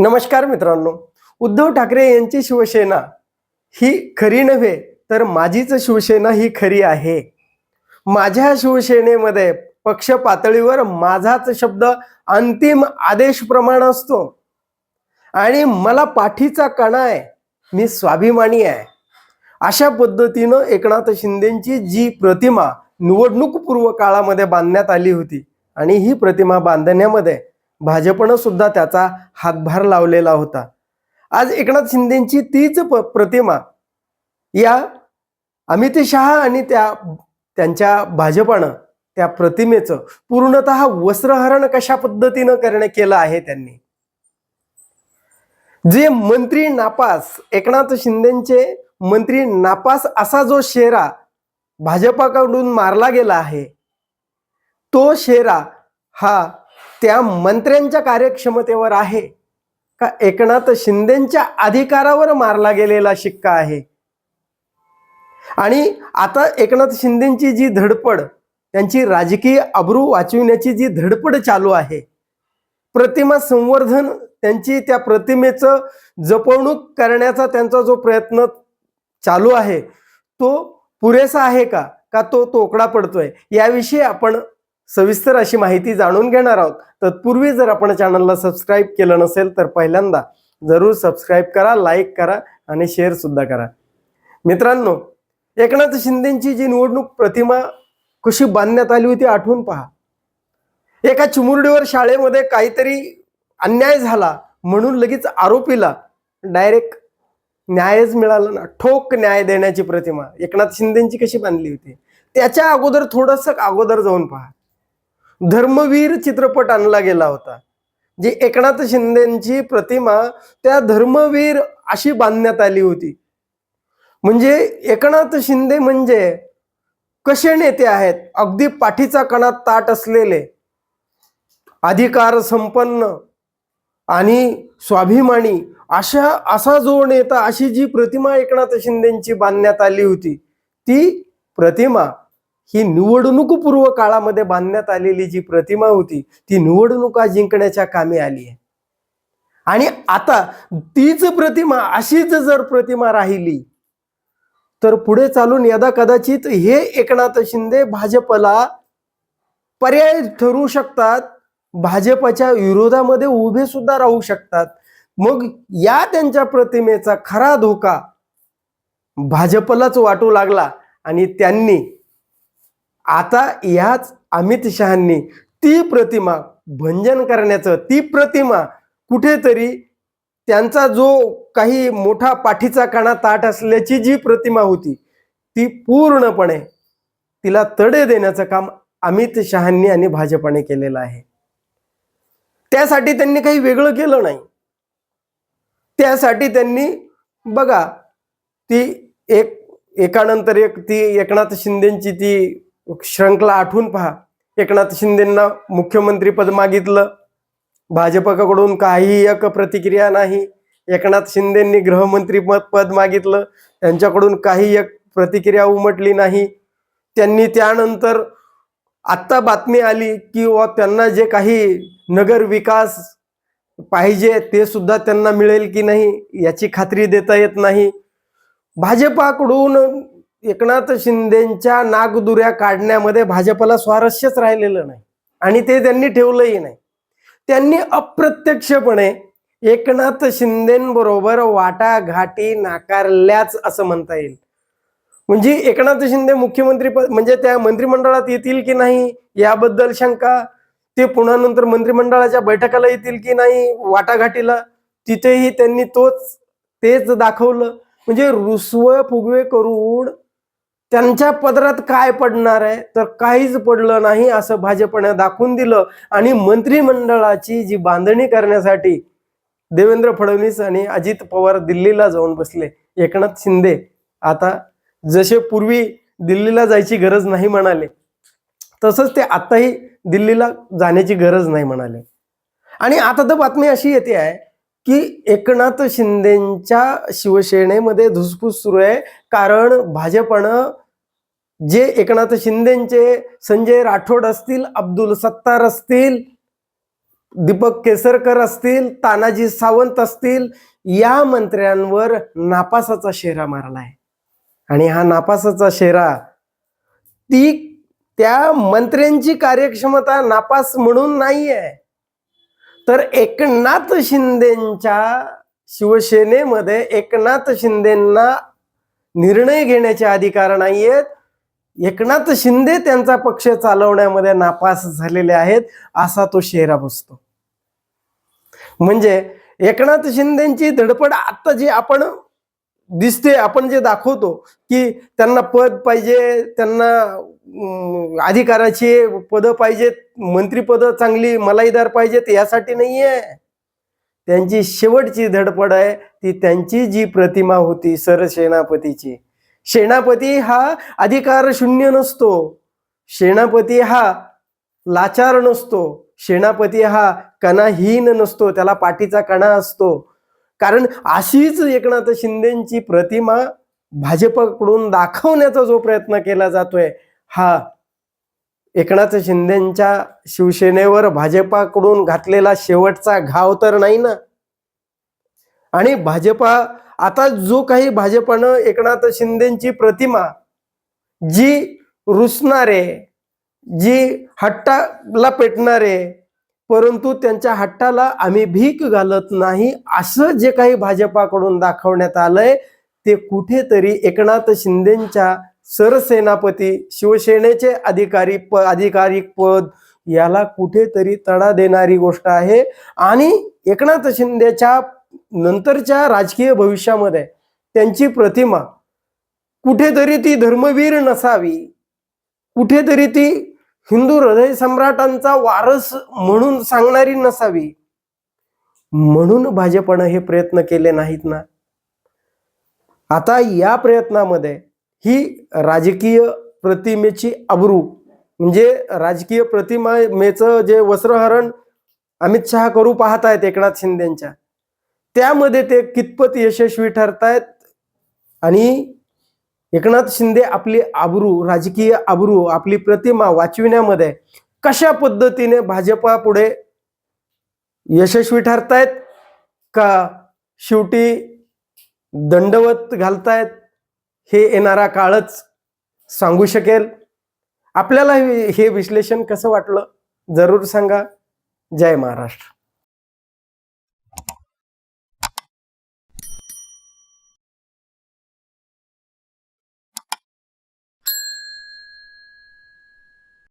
नमस्कार मित्रांनो उद्धव ठाकरे यांची शिवसेना ही खरी नव्हे तर माझीच शिवसेना ही खरी आहे. माझ्या शिवसेनेमध्ये पक्ष पातळीवर माझाच शब्द अंतिम आदेश प्रमाण असतो. आणि मला पाठीचा कणा आहे मी स्वाभिमानी आहे. अशा पद्धतीनं एकनाथ शिंदेची जी प्रतिमा निवडणूक पूर्व काळामध्ये बांधण्यात आली होती आणि ही प्रतिमा बांधण्यामध्ये भाजपनं सुद्धा त्याचा हातभार लावलेला होता. आज एकनाथ शिंदेची तीच प्रतिमा या अमित शहा आणि त्या त्यांच्या भाजपानं त्या प्रतिमेचं पूर्णतः वस्त्रहरण कशा पद्धतीनं करणे केलं आहे त्यांनी. जे मंत्री नापास एकनाथ शिंदेचे मंत्री नापास असा जो शेरा भाजपाकडून मारला गेला आहे तो शेरा हा त्या मंत्र्यांच्या कार्यक्षमतेवर आहे. का एकनाथ शिंदेच्या अधिकारावर मारला गेलेला शिक्का आहे? आणि आता एकनाथ शिंदेची जी धडपड त्यांची राजकीय अब्रू वाचविण्याची जी धडपड चालू आहे प्रतिमा संवर्धन त्यांची त्या प्रतिमेचं जपवणूक करण्याचा त्यांचा जो प्रयत्न चालू आहे तो पुरेसा आहे का? का तो तोकडा पडतोय? याविषयी आपण सविस्तर अशी माहिती जाणून घेणार आहोत. तत्पूर्वी जर आपण चॅनलला सबस्क्राईब केलं नसेल तर पहिल्यांदा जरूर सबस्क्राईब करा लाईक करा आणि शेअर सुद्धा करा. मित्रांनो एकनाथ शिंदेची जी निवडणूक प्रतिमा कशी बांधण्यात आली होती आठवून पहा. एका चिमुरडीवर शाळेमध्ये काहीतरी अन्याय झाला म्हणून लगेच आरोपीला डायरेक्ट न्यायच मिळाला ना ठोक न्याय देण्याची प्रतिमा एकनाथ शिंदेची कशी बांधली होती? त्याच्या अगोदर थोडस अगोदर जाऊन पहा. धर्मवीर चित्रपट आणला गेला होता. जी एकनाथ शिंदेची प्रतिमा त्या धर्मवीर अशी बांधण्यात आली होती. म्हणजे एकनाथ शिंदे म्हणजे कसे नेते आहेत? अगदी पाठीचा कणात ताट असलेले अधिकार संपन्न आणि स्वाभिमानी अशा असा जो नेता अशी जी प्रतिमा एकनाथ शिंदेची बांधण्यात आली होती ती प्रतिमा ही निवडणूकपूर्व काळामध्ये बांधण्यात आलेली जी प्रतिमा होती ती निवडणुका जिंकण्याच्या कामी आली आहे. आणि आता तीच प्रतिमा अशीच जर प्रतिमा राहिली तर पुढे चालून यदा कदाचित हे एकनाथ शिंदे भाजपला पर्याय ठरू शकतात भाजपच्या विरोधामध्ये उभे सुद्धा राहू शकतात. मग या त्यांच्या प्रतिमेचा खरा धोका भाजपलाच वाटू लागला आणि त्यांनी आता याच अमित शहांनी ती प्रतिमा भंजन करण्याचं ती प्रतिमा कुठेतरी त्यांचा जो काही मोठा पाठीचा कणा ताट असल्याची जी प्रतिमा होती ती पूर्णपणे तिला तडे देण्याचं काम अमित शहांनी आणि भाजपाने केलेलं आहे. त्यासाठी त्यांनी काही वेगळं केलं नाही. त्यासाठी त्यांनी बघा ती एक एकानंतर एक ती एकनाथ शिंदेची ती श्रृंखला आठवून पहा. एकनाथ शिंदेंना मुख्यमंत्री पद मागितलं. भाजपकडून काही एक प्रतिक्रिया नाही. एकनाथ शिंदेंनी गृहमंत्री पद पद मागितलं. त्यांच्याकडून काही एक प्रतिक्रिया उमटली नाही. त्यांनी त्यानंतर आत्ता बातमी आली की व त्यांना जे काही नगर विकास पाहिजे ते सुद्धा त्यांना मिळेल की नाही याची खात्री देता येत नाही. भाजपाकडून एकनाथ शिंदेच्या नागदुऱ्या काढण्यामध्ये भाजपला स्वारस्यच राहिलेलं नाही. आणि ते त्यांनी ठेवलंही नाही. त्यांनी अप्रत्यक्षपणे एकनाथ शिंदेबरोबर वाटाघाटी नाकारल्याच असं म्हणता येईल. म्हणजे एकनाथ शिंदे मुख्यमंत्री पद म्हणजे त्या मंत्रिमंडळात येतील की नाही याबद्दल शंका? ते पुन्हा नंतर मंत्रिमंडळाच्या बैठकाला येतील की नाही वाटाघाटीला? तिथेही त्यांनी तोच तेच दाखवलं. म्हणजे रुसव फुगवे करून त्यांच्या पदरात काय पडणार आहे? तर काहीच पडलं नाही असं भाजपने दाखवून दिलं. आणि मंत्रिमंडळाची जी बांधणी करण्यासाठी देवेंद्र फडणवीस आणि अजित पवार दिल्लीला जाऊन बसले एकनाथ शिंदे आता जसे पूर्वी दिल्लीला जायची गरज नाही म्हणाले तसंच ते आताही दिल्लीला जाण्याची गरज नाही म्हणाले. आणि आता तर बातमी अशी येते आहे की एकनाथ शिंदेच्या शिवसेनेमध्ये धुसफूस सुरू आहे. कारण भाजपनं जे एकनाथ शिंदेचे संजय राठोड असतील अब्दुल सत्तार असतील दीपक केसरकर असतील तानाजी सावंत असतील या मंत्र्यांवर नापासाचा शेरा मारला आहे. आणि हा नापासाचा शेरा ती त्या मंत्र्यांची कार्यक्षमता नापास म्हणून नाही आहे तर एकनाथ शिंदेच्या शिवसेनेमध्ये एकनाथ शिंदेना निर्णय घेण्याचे अधिकार नाहीयेत. एकनाथ शिंदे त्यांचा पक्ष चालवण्यामध्ये नापास झालेले आहेत असा तो शेरा बसतो. म्हणजे एकनाथ शिंदेची धडपड आता जी आपण दिसते आपण जे दाखवतो की त्यांना पद पाहिजे त्यांना अधिकाराची पद पाहिजेत मंत्रीपद चांगली मलाईदार पाहिजेत यासाठी नाहीये. त्यांची शेवटची धडपड आहे ती त्यांची जी प्रतिमा होती सरसेनापतीची सेनापती हा अधिकार शून्य नसतो. सेनापती हा लाचार नसतो. सेनापती हा कणाहीन नसतो त्याला पाठीचा कणा असतो. कारण अशीच एकनाथ शिंदेची प्रतिमा भाजपकडून दाखवण्याचा जो प्रयत्न केला जातोय हा एकनाथ शिंदेच्या शिवसेनेवर भाजपाकडून घातलेला शेवटचा घाव तर नाही ना? आणि भाजपा आता जो काही भाजपानं एकनाथ शिंदेची प्रतिमा जी रुसणारे जी हट्टाला पेटणारे परंतु त्यांच्या हट्टाला आम्ही भीक घालत नाही असं जे काही भाजपाकडून दाखवण्यात आलंय ते कुठेतरी एकनाथ शिंदेच्या सरसेनापती शिवसेनेचे अधिकारी प अधिकारिक पद याला कुठेतरी तडा देणारी गोष्ट आहे. आणि एकनाथ शिंदेच्या नंतरच्या राजकीय भविष्यामध्ये त्यांची प्रतिमा कुठेतरी ती धर्मवीर नसावी कुठेतरी ती हिंदू हृदय सम्राटांचा वारस म्हणून सांगणारी नसावी. म्हणून भाजपनं हे प्रयत्न केले नाहीत ना? आता या प्रयत्नामध्ये ही राजकीय प्रतिमेची अब्रू म्हणजे राजकीय प्रतिमेचं जे वस्त्रहरण अमित शहा करू पाहत आहेत एकनाथ शिंदेच्या त्यामध्ये ते कितपत यशस्वी ठरतायत आणि एकनाथ शिंदे आपली आबरू राजकीय आबरू आपली प्रतिमा वाचविण्यामध्ये कशा पद्धतीने भाजपा पुढे यशस्वी ठरतायत? का शेवटी दंडवत घालतायत? हे येणारा काळच सांगू शकेल. आपल्याला हे हे विश्लेषण कसं वाटलं? जरूर सांगा. जय महाराष्ट्र.